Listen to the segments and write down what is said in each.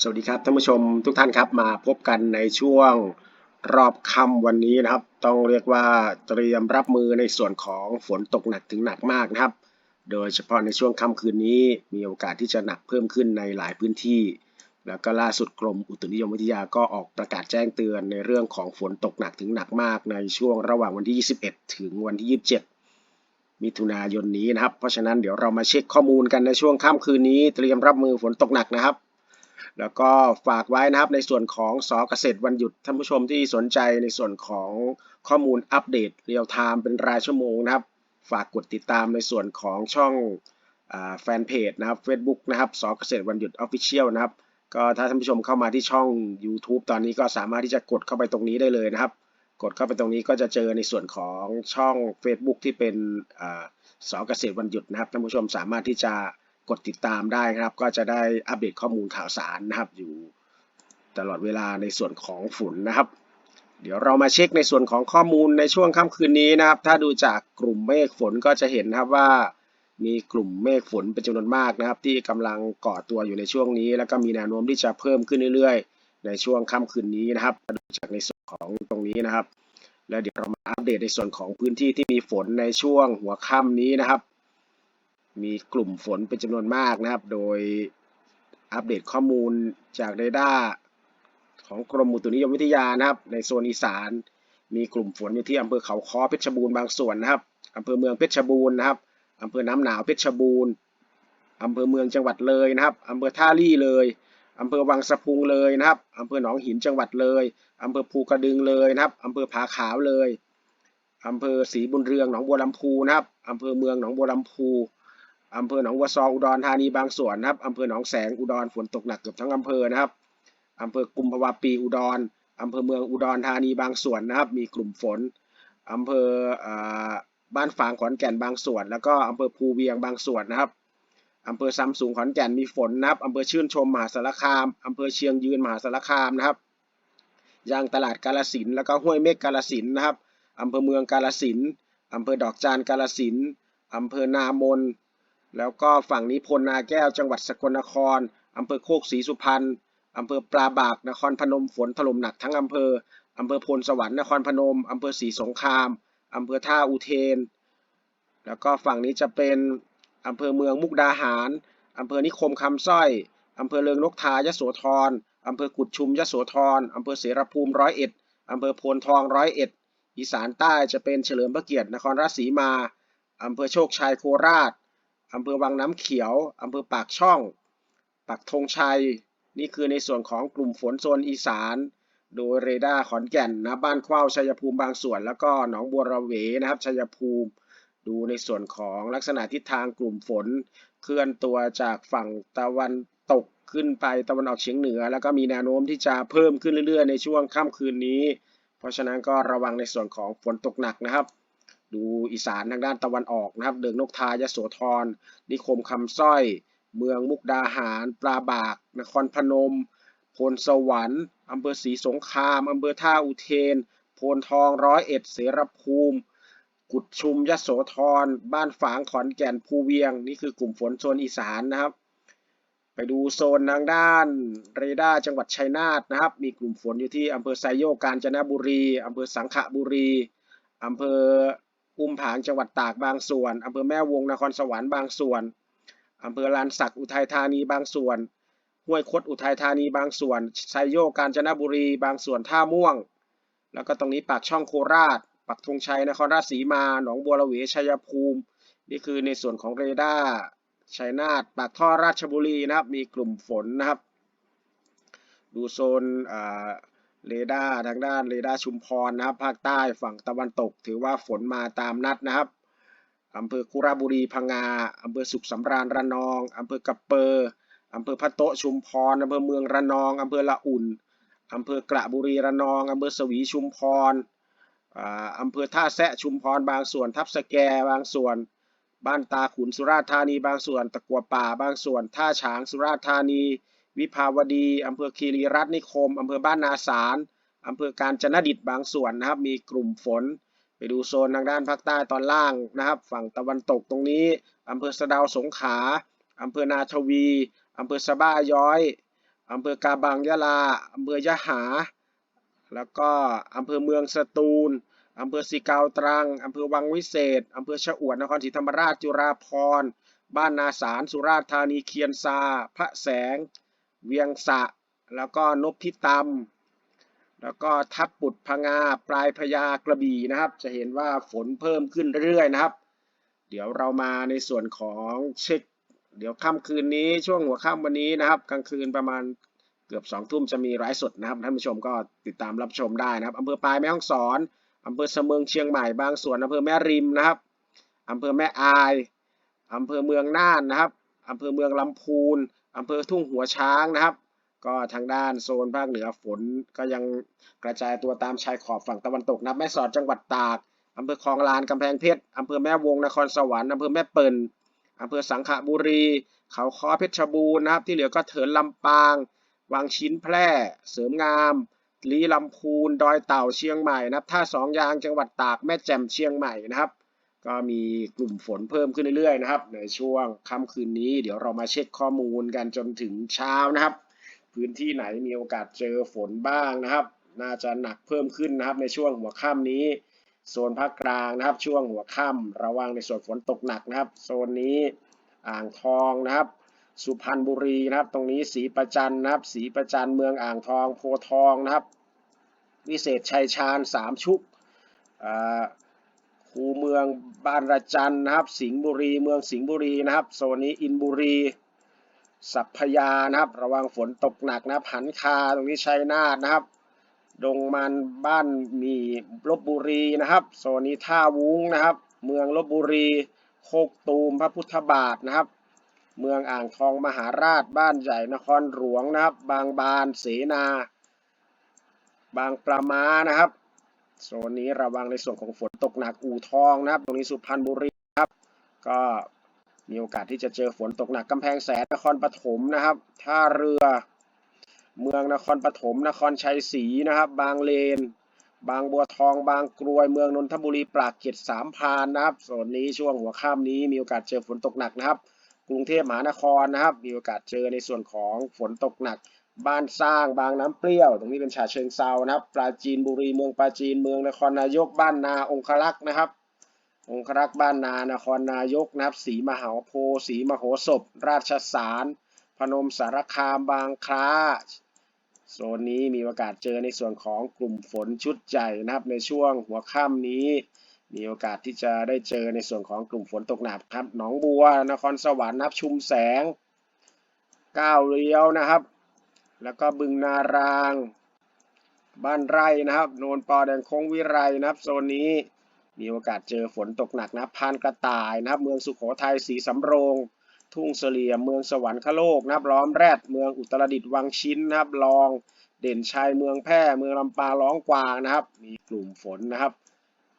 สวัสดีครับท่านผู้ชมทุกท่านครับมาพบกันในช่วงรอบค่ำวันนี้นะครับ ต้องเรียกว่าเตรียมรับมือในส่วนของฝนตกหนักถึงหนักมากนะครับ โดยเฉพาะในช่วงค่ำคืนนี้ มีโอกาสที่จะหนักเพิ่มขึ้นในหลายพื้นที่ แล้วก็ล่าสุดกรมอุตุนิยมวิทยาก็ออกประกาศแจ้งเตือนในเรื่องของฝนตกหนักถึงหนักมาก ในช่วงระหว่างวันที่ 21 ถึงวันที่ 27 มิถุนายนนี้นะครับ เพราะฉะนั้นเดี๋ยวเรามาเช็คข้อมูลกันในช่วงค่ำคืนนี้ เตรียมรับมือฝนตกหนักนะครับ แล้วก็ฝากไว้นะครับในส่วนของสอเกษตรวันหยุดท่านผู้ชมที่สนใจในส่วนของข้อมูลอัปเดตเรียลไทม์เป็นรายชั่วโมงนะครับ ฝากกดติดตามในส่วนของช่องแฟนเพจนะครับ Facebook นะครับสอเกษตรวันหยุด Official นะครับก็ถ้าท่านผู้ชมเข้ามาที่ช่อง YouTube ตอนนี้ก็สามารถที่จะกดเข้าไปตรงนี้ได้เลยนะครับ กดเข้าไปตรงนี้ก็จะเจอในส่วนของช่อง Facebook ที่เป็นสอเกษตรวันหยุดนะครับท่านผู้ชมสามารถที่จะ กดติดตามได้ครับ ก็จะได้อัปเดตข้อมูลข่าวสารนะครับ อยู่ตลอดเวลาในส่วนของฝุ่นนะครับ เดี๋ยวเรามาเช็คในส่วนของข้อมูลในช่วงค่ำคืนนี้นะครับ ถ้าดูจากกลุ่มเมฆฝนก็จะเห็นนะครับว่ามีกลุ่มเมฆฝนเป็นจำนวนมากนะครับ ที่กำลังก่อตัวอยู่ในช่วงนี้ แล้วก็มีแนวโน้มที่จะเพิ่มขึ้นเรื่อยๆ ในช่วงค่ำคืนนี้นะครับดูจากในส่วนของตรงนี้นะครับ แล้วเดี๋ยวเรามาอัปเดตในส่วนของพื้นที่ที่มีฝนในช่วงหัวค่ำนี้นะครับ มีกลุ่มฝนเป็นจำนวนมากนะครับ โดยอัปเดตข้อมูลจากเรดาร์ของกรมอุตุนิยมวิทยานะครับ ในโซนอีสาน มีกลุ่มฝนอยู่ที่อำเภอเขาค้อเพชรบูรณ์บางส่วนนะครับอำเภอเมืองเพชรบูรณ์นะครับอำเภอน้ำหนาวเพชรบูรณ์อำเภอเมืองจังหวัดเลยนะครับอำเภอท่าลี่เลยอำเภอวังสะพุงเลยนะครับอำเภอหนองหินจังหวัดเลยอำเภอภูกระดึงเลยนะครับอำเภอผาขาวเลยอำเภอศรีบุญเรืองหนองบัวลำพูนะครับอำเภอเมืองหนองบัวลำพู อำเภอหนองวัวซออุดรธานีบางส่วนนะครับอำเภอหนองแสงอุดรฝนตกหนักเกือบทั้งอำเภอนะครับอำเภอกุมภาวะปีอุดรอำเภอเมืองอุดรธานีบางส่วนนะครับ มีกลุ่มฝนอำเภอบ้านฝางขอนแก่นบางส่วน แล้วก็อำเภอภูเวียงบางส่วนนะครับอำเภอซัมซุงขอนแก่นมีฝนนะครับอำเภอชื่นชมมหาสารคามอำเภอเชียงยืนมหาสารคามนะครับยางตลาดกาลสินแล้วก็ห้วยเมฆกาลสินนะครับอำเภอเมืองกาลสินอำเภอดอกจานกาลสินอำเภอนามน แล้วก็ฝั่งนี้พลนาแก้ว จังหวัดสกลนครอำเภอโคกศรีสุพรรณอำเภอปลาบากนครพนมฝนถล่มหนักทั้งอำเภออำเภอพลสวรรค์นครพนมอำเภอศรีสงครามอำเภอท่าอุเทน แล้วก็ฝั่งนี้จะเป็นอำเภอเมืองมุกดาหารอำเภอนิคมคำสร้อยอำเภอเลิงนกทายโสธรอำเภอกุดชุมยโสธรอำเภอเสรภูมิร้อยเอ็ดอำเภอโพนทองร้อยเอ็ดอีสานใต้จะเป็นเฉลิมพระเกียรตินครราชสีมาอำเภอโชคชัยโคราช อำเภอวังน้ำเขียว อำเภอปากช่อง ปักธงชัย นี่คือในส่วนของกลุ่มฝนโซนอีสาน โดยเรดาร์ขอนแก่นนะ บ้านเข้าชัยภูมิบางส่วน แล้วก็หนองบัวระเวนะครับ ชัยภูมิ ดูในส่วนของลักษณะทิศทางกลุ่มฝน เคลื่อนตัวจากฝั่งตะวันตกขึ้นไปตะวันออกเฉียงเหนือ แล้วก็มีแนวโน้มที่จะเพิ่มขึ้นเรื่อยๆ ในช่วงค่ำคืนนี้ เพราะฉะนั้นก็ระวังในส่วนของฝนตกหนักนะครับ ดูอีสานทางด้านตะวันออกนะครับ เดิงนกทายโสธร นิคมคำสร้อย เมืองมุกดาหารปลาบาก นครพนม พลสวรรค์อำเภอศรีสงครามอำเภอท่าอุเทน โพนทองร้อยเอ็ดเสรภูมิ กุดชุมยโสธร บ้านฝางขอนแก่นภูเวียง นี่คือกลุ่มฝนโซนอีสานนะครับ ไปดูโซนทางด้านเรดาร์จังหวัดชัยนาทนะครับ มีกลุ่มฝนอยู่ที่อำเภอไซโยกกาญจนบุรีอำเภอสังขบุรีอำเภอ อุ้มผางจังหวัดตากบางส่วนอำเภอแม่วงนครสวรรค์บางส่วนอำเภอลานสักอุทัยธานีบางส่วน ห้วยคดอุทัยธานีบางส่วนไซโยกาญจนบุรีบางส่วนท่าม่วง แล้วก็ตรงนี้ปากช่องโคราช ปักธงชัยนครราชสีมา หนองบัวระเวชัยภูมิ นี่คือในส่วนของเรดาร์ชัยนาทปากท่อราชบุรีนะครับ มีกลุ่มฝนนะครับ ดูโซนอ่า เรดาร์ทางด้านเรดาร์ชุมพรนะครับ ภาคใต้ฝั่งตะวันตก ถือว่าฝนมาตามนัดนะครับอำเภอคุระบุรีพังงาอำเภอสุขสำราญระนองอำเภอกระเปอร์อำเภอพะโตชุมพรอำเภอเมืองระนองอำเภอละอุ่นอำเภอกระบุรีระนองอำเภอสวีชุมพรอำเภอท่าแซะชุมพรบางส่วน ทับสแกบางส่วน บ้านตาขุนสุราษฎร์ธานีบางส่วน ตะกัวป่าบางส่วน ท่าฉางสุราษฎร์ธานี วิภาวดีอำเภอคีรีรัตน์นิคมอำเภอบ้านนาสารอำเภอการจนดิตบางส่วนนะครับ มีกลุ่มฝน ไปดูโซนทางด้านภาคใต้ตอนล่างนะครับ ฝั่งตะวันตกตรงนี้อำเภอสะดาวสงขลาอำเภอนาทวีอำเภอสะบ้าย้อยอำเภอกาบังยะลาอำเภอยะหา แล้วก็อำเภอเมืองสตูลอำเภอสีเกาตรังอำเภอวังวิเศษอำเภอชะอวดนครศรีธรรมราชจุฬาภรณ์บ้านนาสารสุราษฎร์ธานีเคียนซา พระแสง เวียงสะ แล้วก็นพพิตำแล้วก็ทับปุดพงาปลายพญากระบี่นะครับ จะเห็นว่าฝนเพิ่มขึ้นเรื่อยๆนะครับ เดี๋ยวเรามาในส่วนของเช็ค เดี๋ยวค่ำคืนนี้ช่วงหัวค่ำวันนี้นะครับ กลางคืนประมาณเกือบสองทุ่มจะมีไลฟ์สดนะครับท่านผู้ชมก็ติดตามรับชมได้นะครับอำเภอปลายแม่ฮ่องสอนอำเภอเสมิงเชียงใหม่บางส่วนอำเภอแม่ริมนะครับอำเภอแม่อายอำเภอเมืองน่านนะครับอำเภอเมืองลำพูน อำเภอทุ่งหัวช้างนะครับ ก็ทางด้านโซนภาคเหนือฝนก็ยังกระจายตัวตามชายขอบฝั่งตะวันตกนับแม่สอดจังหวัดตากอำเภอคลองลานกำแพงเพชรอำเภอแม่วงนครสวรรค์อำเภอแม่เปิลอำเภอสังขบุรี เขาคอเพชรบูรณ์นะครับ ที่เหลือก็เถินลำปางวังชิ้นแพร่ เสริมงามลีลำพูน ดอยเต่าเชียงใหม่นะครับท่าสองยางจังหวัดตากแม่แจ่มเชียงใหม่นะครับ ก็มีกลุ่มฝนเพิ่มขึ้นเรื่อยๆนะครับ ในช่วงค่ำคืนนี้ เดี๋ยวเรามาเช็คข้อมูลกันจนถึงเช้านะครับ พื้นที่ไหนมีโอกาสเจอฝนบ้างนะครับ น่าจะหนักเพิ่มขึ้นนะครับ ในช่วงหัวค่ำนี้โซนภาคกลางนะครับ ช่วงหัวค่ำระวังในส่วนฝนตกหนักนะครับ โซนนี้อ่างทองนะครับ สุพรรณบุรีนะครับ ตรงนี้ศรีประจันนะครับศรีประจันเมืองอ่างทองโพทองนะครับ วิเศษชัยชาญสามชุกอ่า คูเมืองบ้านระจันนะครับ สิงห์บุรี เมืองสิงห์บุรีนะครับ โซนนี้อินบุรี สัพพยานะครับ ระวังฝนตกหนักนะครับหันคาตรงนี้ชัยนาทนะครับ ดงมันบ้านมีลบบุรีนะครับ โซนนี้ท่าวุ้งนะครับ เมืองลบบุรี โคกตูมพระพุทธบาทนะครับ เมืองอ่างทองมหาราชบ้านใหญ่นครหลวงนะครับ บางบานเสนา บางปลาม้านะครับ โซนนี้ระวังในส่วนของฝนตกหนักอู่ทองนะครับ ตรงนี้สุพรรณบุรีนะครับ ก็มีโอกาสที่จะเจอฝนตกหนักกำแพงแสนนครปฐมนะครับท่าเรือ เมืองนครปฐมนครชัยศรีนะครับ บางเลน บางบัวทองบางกรวย เมืองนนทบุรีปรากเกร็ดสามพานนะครับโซนนี้ช่วงหัวค่ำนี้มีโอกาสเจอฝนตกหนักนะครับ กรุงเทพมหานครนะครับ มีโอกาสเจอในส่วนของฝนตกหนัก บ้านสร้างบางน้ำเปรี้ยว ตรงนี้เป็นฉะเชิงเซานะครับ ปราจีนบุรีเมืองปราจีนเมืองนครนายกบ้านนาองครักษ์นะครับ องครักษ์บ้านนานครนายกนะครับศรีมหาโพธิ์สีมโหสถราชสาร พนมสารคามบางคล้าโซนนี้มีโอกาสเจอในส่วนของกลุ่มฝนชุดใหญ่นะครับ ในช่วงหัวค่ำนี้ มีโอกาสที่จะได้เจอในส่วนของกลุ่มฝนตกหนักครับหนองบัว นครสวรรค์นับชุมแสงก้าวเลี้ยวนะครับ แล้วก็บึงนาราง บ้านไร่นะครับ โนนปอแดงคงวิไรนะครับ โซนนี้มีโอกาสเจอฝนตกหนักนะพานกระต่ายนะครับ เมืองสุโขทัยสีสำโรง ทุ่งเสลี่ยมเมืองสวรรคโลกนะครับล้อมแรด เมืองอุตรดิตถ์วังชิ้นนะครับรอง เด่นชัยเมืองแพร่เมืองลำปางร้องกวางนะครับ มีกลุ่มฝนนะครับ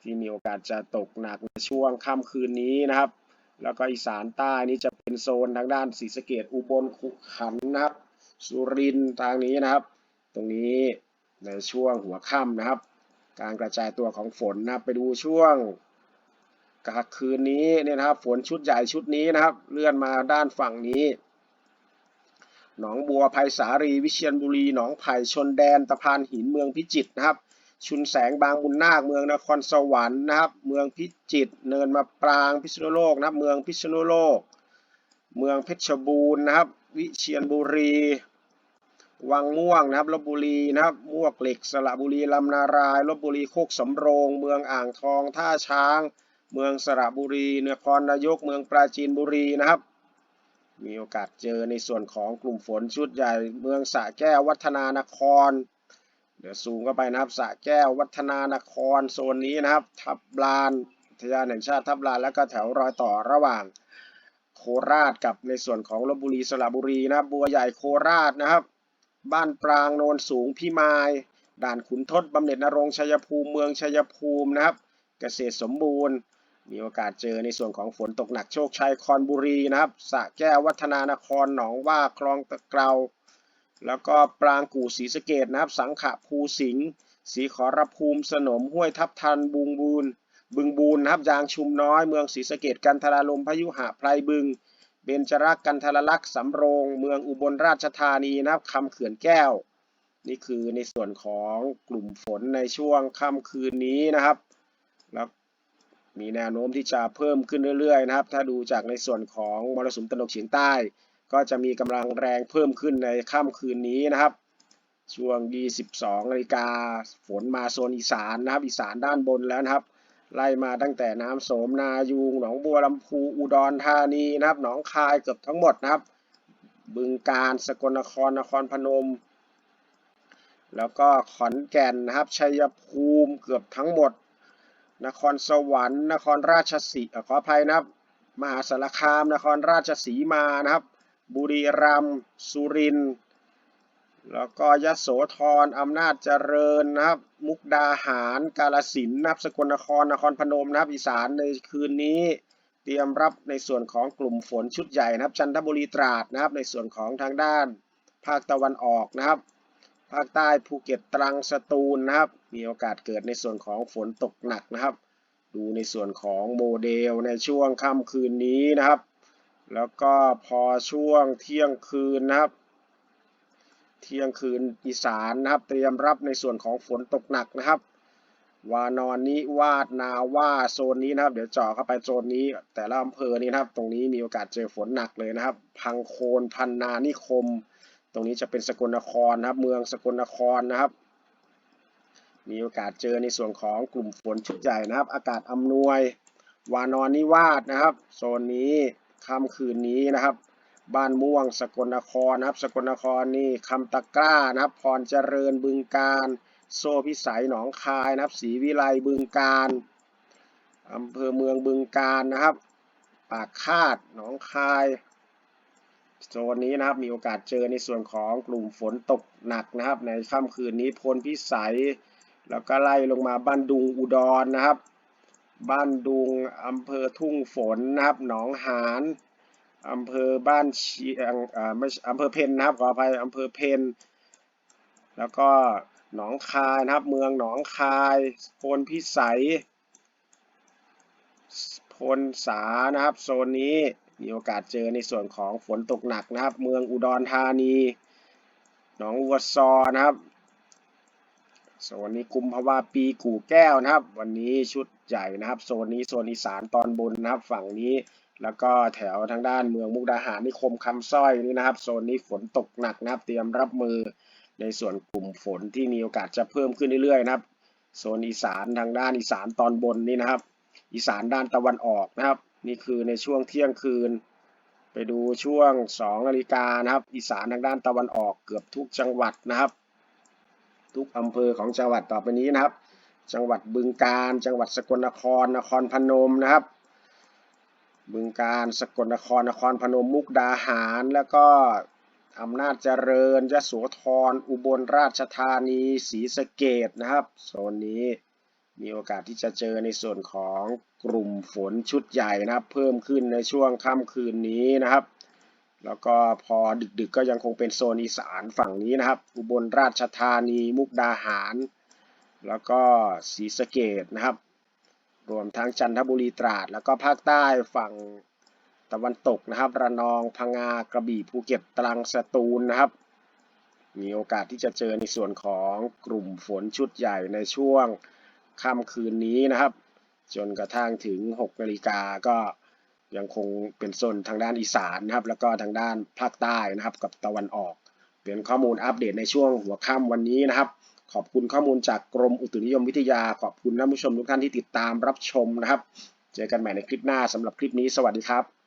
ที่มีโอกาสจะตกหนักในช่วงค่ำคืนนี้นะครับ แล้วก็อีสานใต้นี้จะเป็นโซนทางด้านศรีสะเกดอุบลขุขันนะครับ สุรินทางนี้นะครับ ตรงนี้ในช่วงหัวค่ำนะครับ การกระจายตัวของฝนนะครับไปดูช่วงกลางคืนนี้เนี่ยนะครับ ฝนชุดใหญ่ชุดนี้นะครับ เลื่อนมาด้านฝั่งนี้ หนองบัวไผ่สารีวิเชียรบุรีหนองไผ่ชนแดนตะพานหินเมืองพิจิตรนะครับ ชุนแสงบางบุญนาคเมืองนครสวรรค์นะครับ เมืองพิจิตรเนินมาปรางพิษณุโลกนะครับ เมืองพิษณุโลก เมืองเพชรบูรณ์นะครับ วิเชียรบุรี วังม่วงนะครับลบบุรีนะครับมวกเหล็กสระบุรีลำนารายลบบุรีโคกสำโรง เมืองอ่างทองท่าช้าง เมืองสระบุรีเนครนายกเมืองปราจีนบุรีนะครับ มีโอกาสเจอในส่วนของกลุ่มฝนชุดใหญ่ เมืองสระแก้ววัฒนานคร เดี๋ยวซูมเข้าไปนะครับสระแก้ววัฒนานครโซนนี้นะครับ ทับลานอุทยานแห่งชาติทับลานแล้วก็แถวรอยต่อระหว่างโคราชกับในส่วนของลบบุรีสระบุรีนะครับบัวใหญ่โคราชนะครับ บ้านปรางโนนสูงพิมาย ด่านขุนทดบำเหน็จนรงชัยภูมิเมืองชัยภูมินะครับ เกษตรสมบูรณ์ มีโอกาสเจอในส่วนของฝนตกหนักโชคชัยคอนบุรีนะครับสะแก้ววัฒนานครหนองว่าคลองตะเกาแล้วก็ปรางกู่ศรีสะเกดนะครับ สังขะภูสิงห์ศรีขอรภูมิสนมห้วยทับทันบุงบูนบึงบูนนะครับยางชุมน้อยเมืองศรีสะเกดกันทราลมพยุหะไพรบึง เบญจรักกันทรลักษณ์สำโรง เมืองอุบลราชธานีนะครับคำเขื่อนแก้ว นี่คือในส่วนของกลุ่มฝนในช่วงค่ำคืนนี้นะครับแล้วมีแนวโน้มที่จะเพิ่มขึ้นเรื่อยๆนะครับ ถ้าดูจากในส่วนของมรสุมตะวันตกเฉียงใต้ ก็จะมีกำลังแรงเพิ่มขึ้นในค่ำคืนนี้นะครับ ช่วง 22นาฬิกาฝนมาโซนอีสานนะครับ อีสานด้านบนแล้วนะครับ ไล่มาตั้งแต่น้ำโสมนายูงหนองบัวลำพูอุดรธานีนะครับ หนองคายเกือบทั้งหมดนะครับ บึงกาฬสกลนครนครพนม แล้วก็ขอนแก่นนะครับชัยภูมิเกือบทั้งหมด นครสวรรค์ นครราชสีขออภัยนะครับ มหาสารคาม นครราชสีมานะครับ บุรีรัมย์สุรินทร์ แล้วก็ยโสธรอำนาจเจริญนะครับ มุกดาหาร กาลสินนะครับสกลนคร นครพนมนะครับอีสานในคืนนี้ เตรียมรับในส่วนของกลุ่มฝนชุดใหญ่นะครับ จันทบุรีตราดนะครับ ในส่วนของทางด้าน ภาคตะวันออกนะครับ ภาคใต้ภูเก็ตตรังสตูลนะครับ มีโอกาสเกิดในส่วนของฝนตกหนักนะครับ ดูในส่วนของโมเดลในช่วงค่ำคืนนี้นะครับ แล้วก็พอช่วงเที่ยงคืนนะครับ เที่ยงคืนอีสานนะครับ เตรียมรับในส่วนของฝนตกหนักนะครับ วานอนนิวาสนาว่าโซนนี้นะครับ เดี๋ยวเจาะเข้าไปโซนนี้ แต่ละอำเภอนี้นะครับ ตรงนี้มีโอกาสเจอฝนหนักเลยนะครับ พังโคนพันนานิคม ตรงนี้จะเป็นสกลนครนะครับ เมืองสกลนครนะครับ มีโอกาสเจอในส่วนของกลุ่มฝนชุดใหญ่นะครับ อากาศอำนวย วานอนนิวาสนะครับ โซนนี้ค่ำคืนนี้นะครับ บ้านม่วงสกลนครนะครับ สกลนครนี่คำตะกร้านะครับ พรเจริญบึงการโซพิสัยหนองคายนะครับศรีวิไลบึงการอำเภอเมืองบึงการนะครับ ปากคาดหนองคายโซนนี้นะครับมีโอกาสเจอในส่วนของกลุ่มฝนตกหนักนะครับ ในค่ำคืนนี้พลพิสัย แล้วก็ไล่ลงมาบ้านดุงอุดรนะครับ บ้านดุงอำเภอทุ่งฝนนะครับ หนองหาน อำเภอบ้านเชียงอ่าไม่อำเภอเพนนะครับขออภัยอำเภอเพนแล้วก็หนองคายนะครับ เมืองหนองคายโพลพิสัยโพลสานะครับ โซนนี้มีโอกาสเจอในส่วนของฝนตกหนักนะครับ เมืองอุดรธานี หนองวัวซอนะครับโซนนี้กุมภาวะปีกู่แก้วนะครับ วันนี้ชุดใหญ่นะครับ โซนนี้โซนอีสานตอนบนนะครับ ฝั่งนี้ แล้วก็แถวทางด้านเมืองมุกดาหารนิคมคำสร้อยนี่นะครับ โซนนี้ฝนตกหนักนะครับ เตรียมรับมือในส่วนกลุ่มฝนที่มีโอกาสจะเพิ่มขึ้นเรื่อยๆนะครับ โซนอีสานทางด้านอีสานตอนบนนี่นะครับ อีสานด้านตะวันออกนะครับ นี่คือในช่วงเที่ยงคืน ไปดูช่วง2นาฬิกานะครับ อีสานทางด้านตะวันออกเกือบทุกจังหวัดนะครับ ทุกอำเภอของจังหวัดต่อไปนี้นะครับ จังหวัดบึงกาฬจังหวัดสกลนครนครพนมนะครับ บึงกาฬสกลนครนครพนมมุกดาหาร แล้วก็อำนาจเจริญยโสธรอุบลราชธานีศรีสะเกดนะครับโซนนี้มีโอกาสที่จะเจอในส่วนของกลุ่มฝนชุดใหญ่นะครับ เพิ่มขึ้นในช่วงค่ำคืนนี้นะครับ แล้วก็พอดึกๆก็ยังคงเป็นโซนอีสานฝั่งนี้นะครับ อุบลราชธานีมุกดาหาร แล้วก็ศรีสะเกดนะครับ รวมทั้งจันทบุรีตราด แล้วก็ภาคใต้ฝั่งตะวันตกนะครับ ระนองพังงากระบี่ภูเก็ตตรังสตูลนะครับ มีโอกาสที่จะเจอในส่วนของกลุ่มฝนชุดใหญ่ในช่วงค่ำคืนนี้นะครับ จนกระทั่งถึง6นาฬิกาก็ยังคงเป็นโซนทางด้านอีสานนะครับ แล้วก็ทางด้านภาคใต้นะครับกับตะวันออก เป็นข้อมูลอัปเดตในช่วงหัวค่ำวันนี้นะครับ ขอบคุณข้อมูลจากกรมอุตุนิยมวิทยา ขอบคุณท่านผู้ชมทุกท่านที่ติดตามรับชมนะครับ เจอกันใหม่ในคลิปหน้าสำหรับคลิปนี้สวัสดีครับ